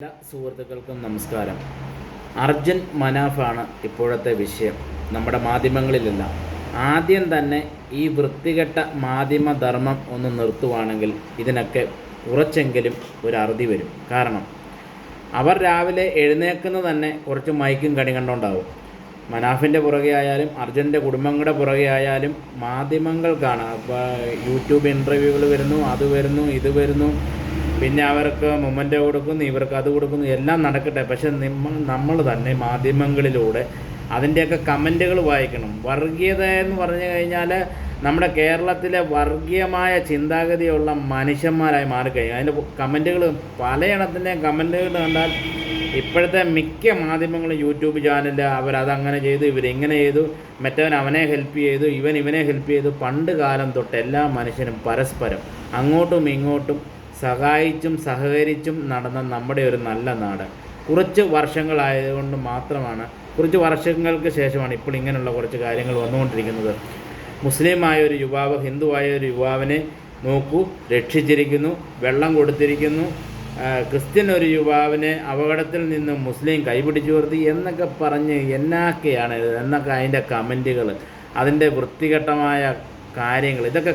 എല്ലാ സുഹൃത്തുക്കൾക്കും നമസ്കാരം. അർജുൻ മനാഫാണ് ഇപ്പോഴത്തെ വിഷയം. നമ്മുടെ മാധ്യമങ്ങളിലല്ല. ആദ്യം തന്നെ ഈ വൃത്തികെട്ട മാധ്യമധർമ്മം ഒന്ന് നിർത്തുവാണെങ്കിൽ ഇതിനൊക്കെ കുറച്ചെങ്കിലും ഒരു അറുതി വരും. കാരണം അവർ രാവിലെ എഴുന്നേക്കുന്നത് തന്നെ കുറച്ച് മയക്കും കണി കണ്ടുകൊണ്ടാവും മനാഫിന്റെ പുറകെ ആയാലും അർജുന്റെ കുടുംബങ്ങളുടെ പുറകെ ആയാലും മാധ്യമങ്ങൾക്കാണ് അപ്പോൾ യൂട്യൂബ് ഇന്റർവ്യൂകൾ വരുന്നു അത് വരുന്നു ഇത് വരുന്നു. പിന്നെ അവർക്ക് മൊമെന്റ് കൊടുക്കുന്നു ഇവർക്ക് അത് കൊടുക്കുന്നു എല്ലാം നടക്കട്ടെ. പക്ഷെ നിമ്മ നമ്മൾ തന്നെ മാധ്യമങ്ങളിലൂടെ അതിന്റെയൊക്കെ കമന്റുകൾ വായിക്കണം. വർഗീയത എന്ന് പറഞ്ഞു കഴിഞ്ഞാൽ നമ്മുടെ കേരളത്തിലെ വർഗീയമായ ചിന്താഗതിയുള്ള മനുഷ്യന്മാരായി മാറിക്കഴിഞ്ഞു. അതിന്റെ കമന്റുകൾ പലയിടത്തിന്റെയും കമന്റുകൾ കണ്ടാൽ ഇപ്പോഴത്തെ മിക്ക മാധ്യമങ്ങളും യൂട്യൂബ് ചാനലിൽ അവരതങ്ങനെ ചെയ്തു ഇവരിങ്ങനെ ചെയ്തു. മറ്റവൻ അവനെ ഹെൽപ്പ് ചെയ്തു ഇവൻ ഇവനെ ഹെൽപ്പ് ചെയ്തു. പണ്ട് കാലം തൊട്ട് എല്ലാ മനുഷ്യനും പരസ്പരം അങ്ങോട്ടും ഇങ്ങോട്ടും സഹായിച്ചും സഹകരിച്ചും നടന്ന നമ്മുടെ ഒരു നല്ല നാട് കുറച്ച് വർഷങ്ങളായതുകൊണ്ട് മാത്രമാണ് കുറച്ച് വർഷങ്ങൾക്ക് ശേഷമാണ് ഇപ്പോൾ ഇങ്ങനെയുള്ള കുറച്ച് കാര്യങ്ങൾ വന്നുകൊണ്ടിരിക്കുന്നത്. മുസ്ലിമായ ഒരു യുവാവ് ഹിന്ദുവായ ഒരു യുവാവിനെ നോക്കൂ രക്ഷിച്ചിരിക്കുന്നു വെള്ളം കൊടുത്തിരിക്കുന്നു. ക്രിസ്ത്യൻ ഒരു യുവാവിനെ അപകടത്തിൽ നിന്ന് മുസ്ലിം കൈപിടിച്ചു നിർത്തി എന്നൊക്കെ പറഞ്ഞ് എന്നൊക്കെയാണ് എന്നൊക്കെ അതിന്റെ കമന്റുകൾ. അതിന്റെ വൃത്തികെട്ടമായ കാര്യങ്ങൾ. ഇതൊക്കെ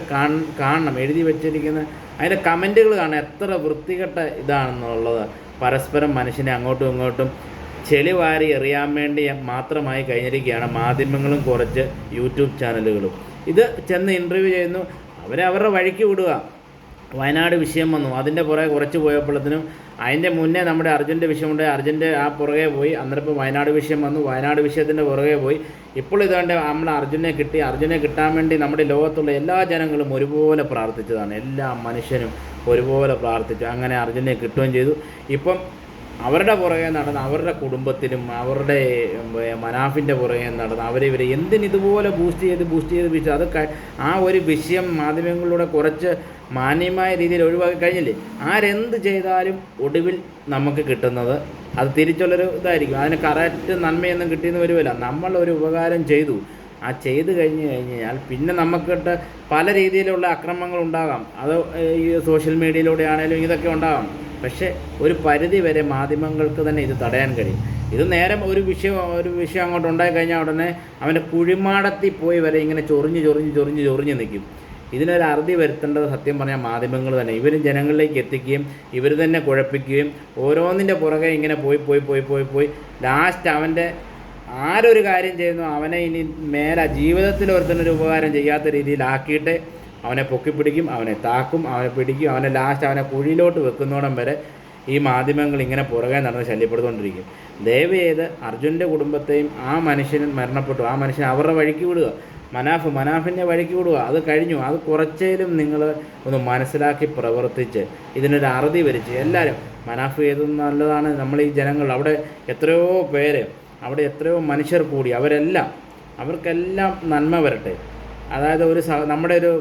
കാണണം. എഴുതി വെച്ചിരിക്കുന്ന അതിന്റെ കമന്റുകൾ കാണാം എത്ര വൃത്തികെട്ട ഇതാണെന്നുള്ളത്. പരസ്പരം മനുഷ്യനെ അങ്ങോട്ടും ഇങ്ങോട്ടും ചെളി വാരി എറിയാൻ വേണ്ടി മാത്രമായി കഴിഞ്ഞിരിക്കുകയാണ്. മാധ്യമങ്ങളും കുറച്ച് യൂട്യൂബ് ചാനലുകളും. ഇത് ചെന്ന് ഇന്റർവ്യൂ ചെയ്യുന്നു. അവരെ അവരുടെ വഴിക്ക് വിടുക. വയനാട് വിഷയം വന്നു. അതിന്റെ പുറകെ കുറച്ച് പോയപ്പോഴത്തേനും അതിന്റെ മുന്നേ നമ്മുടെ അർജുന്റെ വിഷയമുണ്ട്. അർജുന്റെ ആ പുറകെ പോയി. അന്നേരം വയനാട് വിഷയം വന്നു. വയനാട് വിഷയത്തിന്റെ പുറകെ പോയി. ഇപ്പോൾ ഇതുകൊണ്ട് നമ്മൾ അർജുനെ കിട്ടി. അർജുനെ കിട്ടാൻ വേണ്ടി നമ്മുടെ ലോകത്തുള്ള എല്ലാ ജനങ്ങളും ഒരുപോലെ പ്രാർത്ഥിച്ചതാണ്. എല്ലാ മനുഷ്യനും ഒരുപോലെ പ്രാർത്ഥിച്ചു. അങ്ങനെ അർജുനെ കിട്ടുകയും ചെയ്തു. ഇപ്പം അവരുടെ പുറകെ നടന്ന് അവരുടെ കുടുംബത്തിലും അവരുടെ മനാഫിന്റെ പുറകെ നടന്ന് അവരിവർ എന്തിന് ഇതുപോലെ ബൂസ്റ്റ് ചെയ്ത് ബൂസ്റ്റ് ചെയ്ത് ബൂസ്റ്റ് അത് ആ ഒരു വിഷയം മാധ്യമങ്ങളിലൂടെ കുറച്ച് മാന്യമായ രീതിയിൽ ഒഴിവാക്കി കഴിഞ്ഞില്ലേ? ആരെന്ത് ചെയ്താലും ഒടുവിൽ നമുക്ക് കിട്ടുന്നത് അത് തിരിച്ചുള്ളൊരു ഇതായിരിക്കും. അതിന് കറക്റ്റ് നന്മയൊന്നും കിട്ടിയെന്ന് വരുമല്ല നമ്മളൊരു ഉപകാരം ചെയ്തു. ആ ചെയ്ത് കഴിഞ്ഞ് കഴിഞ്ഞാൽ പിന്നെ നമുക്കിട്ട് പല രീതിയിലുള്ള അക്രമങ്ങൾ ഉണ്ടാകാം. അത് ഈ സോഷ്യൽ മീഡിയയിലൂടെ ആണെങ്കിലും ഇതൊക്കെ ഉണ്ടാകാം. പക്ഷേ ഒരു പരിധി വരെ മാധ്യമങ്ങൾക്ക് തന്നെ ഇത് തടയാൻ കഴിയും. ഇത് നേരം ഒരു വിഷയം ഒരു വിഷയം അങ്ങോട്ട് ഉണ്ടായി കഴിഞ്ഞാൽ ഉടനെ അവന്റെ കുഴിമാടത്തിൽ പോയി വരെ ഇങ്ങനെ ചൊറിഞ്ഞ് ചൊറിഞ്ഞ് ചൊറിഞ്ഞ് ചൊറിഞ്ഞ് നിൽക്കും. ഇതിനൊരു അറുതി വരുത്തേണ്ടത് സത്യം പറഞ്ഞാൽ മാധ്യമങ്ങൾ തന്നെ. ഇവരും ജനങ്ങളിലേക്ക് എത്തിക്കുകയും ഇവർ തന്നെ കുഴപ്പിക്കുകയും ഓരോന്നിന്റെ പുറകെ ഇങ്ങനെ പോയി പോയി പോയി പോയി പോയി. ലാസ്റ്റ് അവന്റെ ആരൊരു കാര്യം ചെയ്യുന്നു അവനെ ഇനി മേലെ ജീവിതത്തിൽ ഒരുത്തനൊരു ഉപകാരം ചെയ്യാത്ത രീതിയിലാക്കിയിട്ട് അവനെ പൊക്കിപ്പിടിക്കും അവനെ താക്കും അവനെ പിടിക്കും അവനെ ലാസ്റ്റ് അവനെ കുഴിയിലോട്ട് വെക്കുന്നോടം വരെ ഈ മാധ്യമങ്ങൾ ഇങ്ങനെ പുറകെ നടന്ന് ശല്യപ്പെടുത്തുകൊണ്ടിരിക്കും ദയവ് ചെയ്ത് അർജുന്റെ കുടുംബത്തെയും ആ മനുഷ്യൻ മരണപ്പെട്ടു. ആ മനുഷ്യൻ അവരുടെ വഴിക്ക് വിടുക. മനാഫ് മനാഫിന്റെ വഴിക്ക് വിടുക. അത് കഴിഞ്ഞു. അത് കുറച്ചേലും നിങ്ങൾ ഒന്ന് മനസ്സിലാക്കി പ്രവർത്തിച്ച് ഇതിനൊരു അറുതി വരിച്ച് എല്ലാവരും മനാഫ് ചെയ്തത് നല്ലതാണ്. നമ്മൾ ഈ ജനങ്ങൾ അവിടെ എത്രയോ പേര് അവിടെ എത്രയോ മനുഷ്യർ കൂടി അവരെല്ലാം അവർക്കെല്ലാം നന്മ വരട്ടെ. അതായത് ഒരു സഹ നമ്മുടെ ഒരു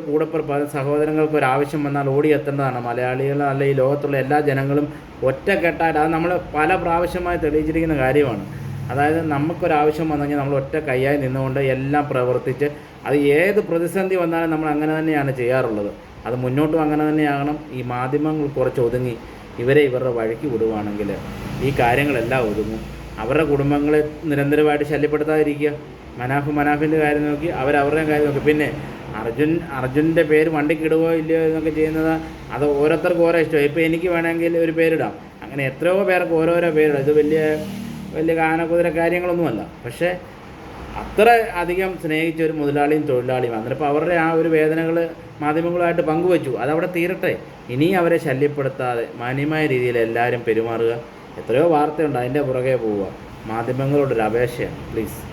അത് സഹോദരങ്ങൾക്ക് ഒരു ആവശ്യം വന്നാൽ ഓടിയെത്തേണ്ടതാണ് മലയാളികൾ അല്ല ഈ ലോകത്തുള്ള എല്ലാ ജനങ്ങളും ഒറ്റക്കെട്ടായിട്ട് അത് നമ്മൾ പല പ്രാവശ്യമായി തെളിയിച്ചിരിക്കുന്ന കാര്യമാണ്. അതായത് നമുക്കൊരാവശ്യം വന്നു കഴിഞ്ഞാൽ നമ്മൾ ഒറ്റ കൈയായി നിന്നുകൊണ്ട് എല്ലാം പ്രവർത്തിച്ച് അത് ഏത് പ്രതിസന്ധി വന്നാലും നമ്മൾ അങ്ങനെ തന്നെയാണ് ചെയ്യാറുള്ളത്. അത് മുന്നോട്ടും അങ്ങനെ തന്നെയാകണം. ഈ മാധ്യമങ്ങൾ കുറച്ച് ഒതുങ്ങി ഇവരെ ഇവരുടെ വഴിക്ക് വിടുവാണെങ്കിൽ ഈ കാര്യങ്ങളെല്ലാം ഒതുങ്ങും. അവരുടെ കുടുംബങ്ങളെ നിരന്തരമായിട്ട് ശല്യപ്പെടുത്താതിരിക്കുക. മനാഫ് മനാഫിന്റെ കാര്യം നോക്കി അവരവരുടെ കാര്യം നോക്കി. പിന്നെ അർജുൻ അർജുന്റെ പേര് വണ്ടിക്ക് ഇടുകയോ ഇല്ലയോ എന്നൊക്കെ ചെയ്യുന്നത് അത് ഓരോരുത്തർക്കും ഓരോ ഇഷ്ടമാണ്. ഇപ്പോൾ എനിക്ക് വേണമെങ്കിൽ ഒരു പേരിടാം. അങ്ങനെ എത്രയോ പേർക്ക് ഓരോരോ പേരിടാം. ഇത് വലിയ വലിയ കാനക്കുതിര കാര്യങ്ങളൊന്നുമല്ല. പക്ഷേ അത്ര അധികം സ്നേഹിച്ച ഒരു മുതലാളിയും തൊഴിലാളിയും അന്നിപ്പോൾ അവരുടെ ആ ഒരു വേദനകൾ മാധ്യമങ്ങളുമായിട്ട് പങ്കുവച്ചു. അതവിടെ തീരട്ടെ. ഇനി അവരെ ശല്യപ്പെടുത്താതെ മാന്യമായ രീതിയിൽ എല്ലാവരും പെരുമാറുക. എത്രയോ വാർത്തയുണ്ട് അതിന്റെ പുറകെ പോവുക. മാധ്യമങ്ങളോടൊരു അപേക്ഷയാണ്. പ്ലീസ്